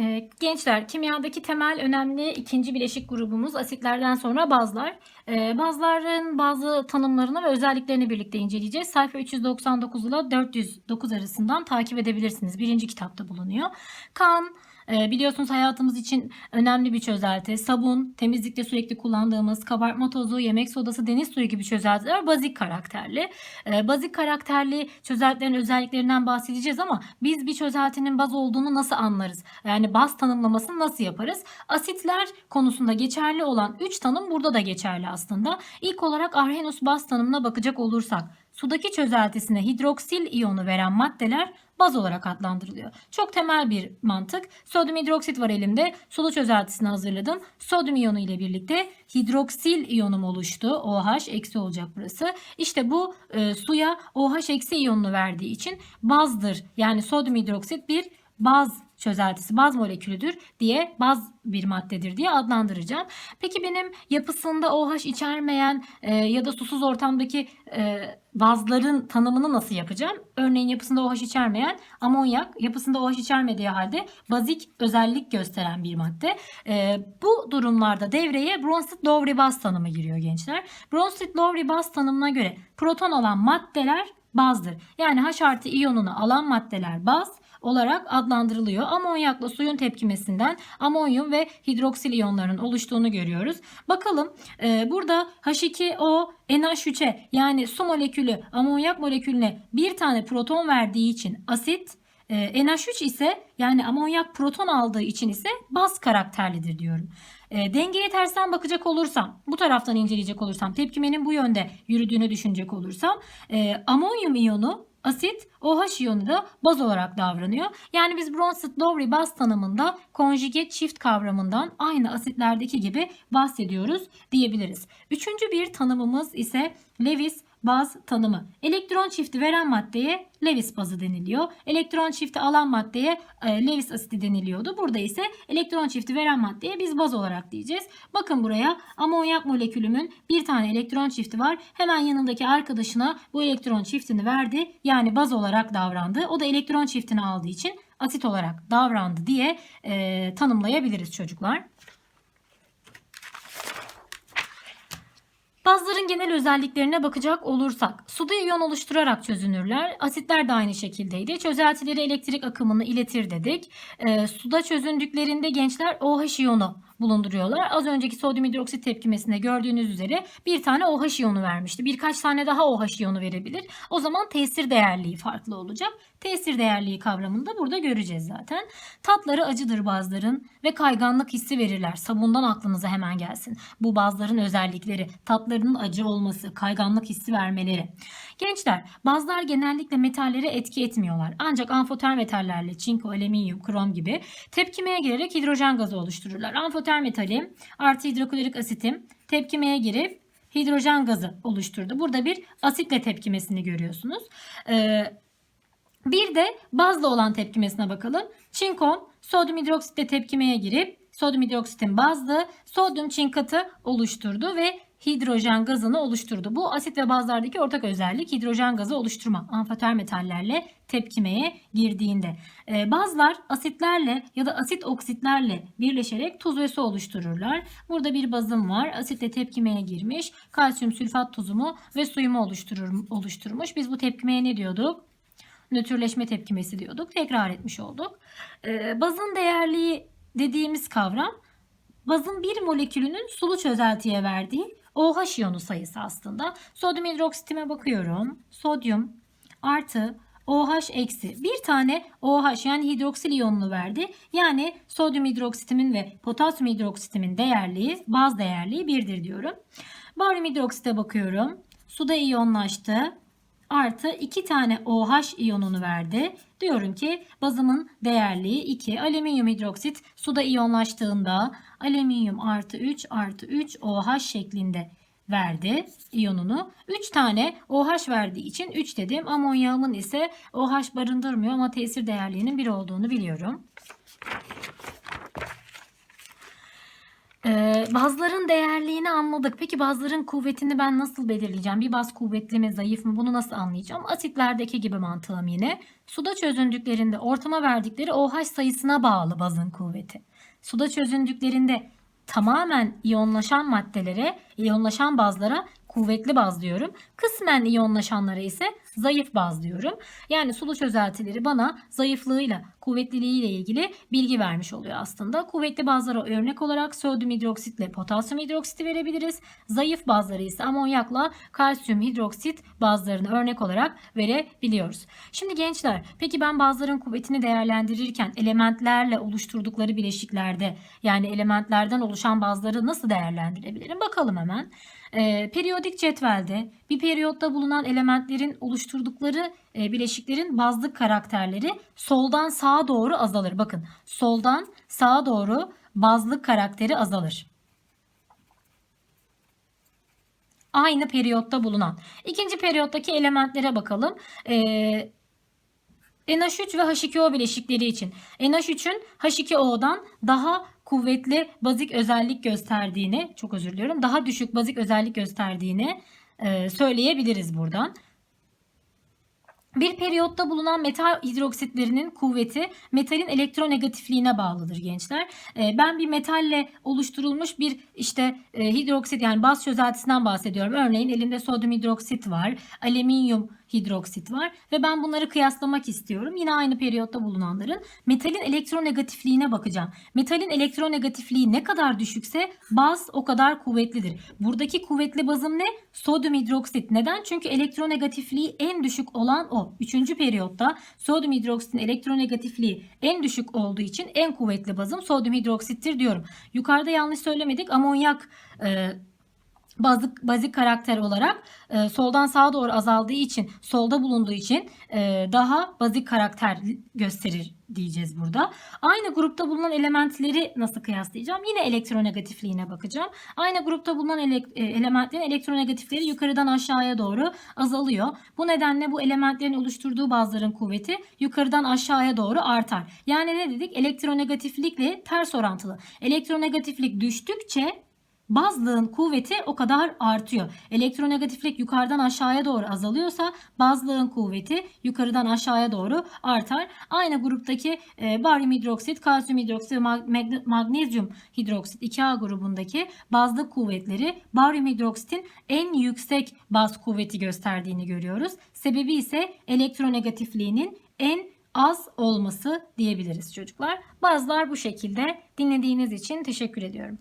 Ee, gençler, kimyadaki temel önemli ikinci bileşik grubumuz asitlerden sonra bazlar. Ee, bazların bazı tanımlarını ve özelliklerini birlikte inceleyeceğiz. Sayfa 399 ile 409 arasından takip edebilirsiniz. Birinci kitapta bulunuyor. Kan, e, biliyorsunuz hayatımız için önemli bir çözelti. Sabun, temizlikte sürekli kullandığımız kabartma tozu, yemek sodası, deniz suyu gibi çözeltiler bazik karakterli. Ee, bazik karakterli çözeltilerin özelliklerinden bahsedeceğiz ama biz bir çözeltinin baz olduğunu nasıl anlarız? Yani baz tanımlamasını nasıl yaparız? Asitler konusunda geçerli olan 3 tanım burada da geçerli aslında. İlk olarak Arrhenius baz tanımına bakacak olursak sudaki çözeltisine hidroksil iyonu veren maddeler baz olarak adlandırılıyor. Çok temel bir mantık. Sodyum hidroksit var elimde. Sulu çözeltisini hazırladım. Sodyum iyonu ile birlikte hidroksil iyonum oluştu. OH eksi olacak burası. İşte bu e, suya OH eksi iyonunu verdiği için bazdır. Yani sodyum hidroksit bir baz çözeltisi, baz molekülüdür diye baz bir maddedir diye adlandıracağım. Peki benim yapısında OH içermeyen e, ya da susuz ortamdaki e, bazların tanımını nasıl yapacağım? Örneğin yapısında OH içermeyen amonyak, yapısında OH içermediği halde bazik özellik gösteren bir madde. E, bu durumlarda devreye Bronsted-Lowry baz tanımı giriyor gençler. Bronsted-Lowry baz tanımına göre proton alan maddeler bazdır. Yani H artı iyonunu alan maddeler baz olarak adlandırılıyor. Amonyakla suyun tepkimesinden amonyum ve hidroksil iyonların oluştuğunu görüyoruz. Bakalım e, burada H2O NH3'e yani su molekülü amonyak molekülüne bir tane proton verdiği için asit e, NH3 ise yani amonyak proton aldığı için ise baz karakterlidir diyorum. E, dengeye tersten bakacak olursam, bu taraftan inceleyecek olursam, tepkimenin bu yönde yürüdüğünü düşünecek olursam, e, amonyum iyonu asit OH iyonu da baz olarak davranıyor. Yani biz Bronsted-Lowry baz tanımında konjüge çift kavramından aynı asitlerdeki gibi bahsediyoruz diyebiliriz. Üçüncü bir tanımımız ise Lewis baz tanımı. Elektron çifti veren maddeye Lewis bazı deniliyor. Elektron çifti alan maddeye e, Lewis asidi deniliyordu. Burada ise elektron çifti veren maddeye biz baz olarak diyeceğiz. Bakın buraya amonyak molekülümün bir tane elektron çifti var. Hemen yanındaki arkadaşına bu elektron çiftini verdi. Yani baz olarak davrandı. O da elektron çiftini aldığı için asit olarak davrandı diye e, tanımlayabiliriz çocuklar. Bazların genel özelliklerine bakacak olursak suda iyon oluşturarak çözünürler. Asitler de aynı şekildeydi. Çözeltileri elektrik akımını iletir dedik. E, suda çözündüklerinde gençler OH iyonu bulunduruyorlar. Az önceki sodyum hidroksit tepkimesinde gördüğünüz üzere bir tane OH iyonu vermişti. Birkaç tane daha OH iyonu verebilir. O zaman tesir değerliği farklı olacak. Tesir değerliği kavramını da burada göreceğiz zaten. Tatları acıdır bazların ve kayganlık hissi verirler. Sabundan aklınıza hemen gelsin. Bu bazların özellikleri tatlarının acı olması, kayganlık hissi vermeleri. Gençler bazlar genellikle metallere etki etmiyorlar. Ancak amfoter metallerle çinko, alüminyum, krom gibi tepkimeye girerek hidrojen gazı oluştururlar. Amfoter metali artı hidroklorik asitim tepkimeye girip hidrojen gazı oluşturdu. Burada bir asitle tepkimesini görüyorsunuz. Ee, bir de bazla olan tepkimesine bakalım. Çinkon sodyum hidroksitle tepkimeye girip sodyum hidroksitin bazlı sodyum çinkatı oluşturdu ve hidrojen gazını oluşturdu. Bu asit ve bazlardaki ortak özellik hidrojen gazı oluşturma. Amfoter metallerle tepkimeye girdiğinde. Ee, bazlar asitlerle ya da asit oksitlerle birleşerek tuz ve su oluştururlar. Burada bir bazım var. Asitle tepkimeye girmiş. Kalsiyum sülfat tuzumu ve suyumu oluşturur, oluşturmuş. Biz bu tepkimeye ne diyorduk? nötrleşme tepkimesi diyorduk. Tekrar etmiş olduk. Ee, bazın değerliği dediğimiz kavram bazın bir molekülünün sulu çözeltiye verdiği OH iyonu sayısı aslında. Sodyum hidroksitime bakıyorum. Sodyum artı OH eksi bir tane OH yani hidroksil iyonunu verdi. Yani sodyum hidroksitimin ve potasyum hidroksitimin değerliği baz değerliği birdir diyorum. Baryum hidroksite bakıyorum. Suda iyonlaştı artı 2 tane OH iyonunu verdi. Diyorum ki bazımın değerliği 2. Alüminyum hidroksit suda iyonlaştığında alüminyum artı 3 artı 3 OH şeklinde verdi iyonunu. 3 tane OH verdiği için 3 dedim. Amonyağımın ise OH barındırmıyor ama tesir değerliğinin 1 olduğunu biliyorum. Ee, bazların değerliğini anladık. Peki bazların kuvvetini ben nasıl belirleyeceğim? Bir baz kuvvetli mi, zayıf mı? Bunu nasıl anlayacağım? Asitlerdeki gibi mantığım yine. Suda çözündüklerinde ortama verdikleri OH sayısına bağlı bazın kuvveti. Suda çözündüklerinde tamamen iyonlaşan maddelere, iyonlaşan bazlara kuvvetli baz diyorum. Kısmen iyonlaşanlara ise zayıf baz diyorum. Yani sulu çözeltileri bana zayıflığıyla, kuvvetliliğiyle ilgili bilgi vermiş oluyor aslında. Kuvvetli bazlara örnek olarak sodyum hidroksitle potasyum hidroksiti verebiliriz. Zayıf bazları ise amonyakla kalsiyum hidroksit bazlarını örnek olarak verebiliyoruz. Şimdi gençler, peki ben bazların kuvvetini değerlendirirken elementlerle oluşturdukları bileşiklerde yani elementlerden oluşan bazları nasıl değerlendirebilirim? Bakalım hemen. Ee, periyodik cetvelde bir periyotta bulunan elementlerin oluşturdukları e, bileşiklerin bazlık karakterleri soldan sağa doğru azalır. Bakın soldan sağa doğru bazlık karakteri azalır. Aynı periyotta bulunan. İkinci periyottaki elementlere bakalım. Ee, NH3 ve H2O bileşikleri için NH3'ün H2O'dan daha kuvvetli bazik özellik gösterdiğini, çok özür diliyorum, daha düşük bazik özellik gösterdiğini e, söyleyebiliriz buradan. Bir periyotta bulunan metal hidroksitlerinin kuvveti metalin elektronegatifliğine bağlıdır gençler. Ee, ben bir metalle oluşturulmuş bir işte e, hidroksit yani baz çözeltisinden bahsediyorum. Örneğin elimde sodyum hidroksit var, alüminyum hidroksit var ve ben bunları kıyaslamak istiyorum. Yine aynı periyotta bulunanların metalin elektronegatifliğine bakacağım. Metalin elektronegatifliği ne kadar düşükse baz o kadar kuvvetlidir. Buradaki kuvvetli bazım ne? Sodyum hidroksit. Neden? Çünkü elektronegatifliği en düşük olan o. Üçüncü periyotta sodyum hidroksitin elektronegatifliği en düşük olduğu için en kuvvetli bazım sodyum hidroksittir diyorum. Yukarıda yanlış söylemedik. Amonyak e, bazik, bazik karakter olarak e, soldan sağa doğru azaldığı için, solda bulunduğu için e, daha bazik karakter gösterir diyeceğiz burada. Aynı grupta bulunan elementleri nasıl kıyaslayacağım? Yine elektronegatifliğine bakacağım. Aynı grupta bulunan ele, e, elementlerin elektronegatifleri yukarıdan aşağıya doğru azalıyor. Bu nedenle bu elementlerin oluşturduğu bazların kuvveti yukarıdan aşağıya doğru artar. Yani ne dedik? Elektronegatiflikle ters orantılı. Elektronegatiflik düştükçe bazlığın kuvveti o kadar artıyor. Elektronegatiflik yukarıdan aşağıya doğru azalıyorsa bazlığın kuvveti yukarıdan aşağıya doğru artar. Aynı gruptaki e, baryum hidroksit, kalsiyum hidroksit ve mag- magnezyum hidroksit 2A grubundaki bazlık kuvvetleri baryum hidroksitin en yüksek baz kuvveti gösterdiğini görüyoruz. Sebebi ise elektronegatifliğinin en az olması diyebiliriz çocuklar. Bazılar bu şekilde dinlediğiniz için teşekkür ediyorum.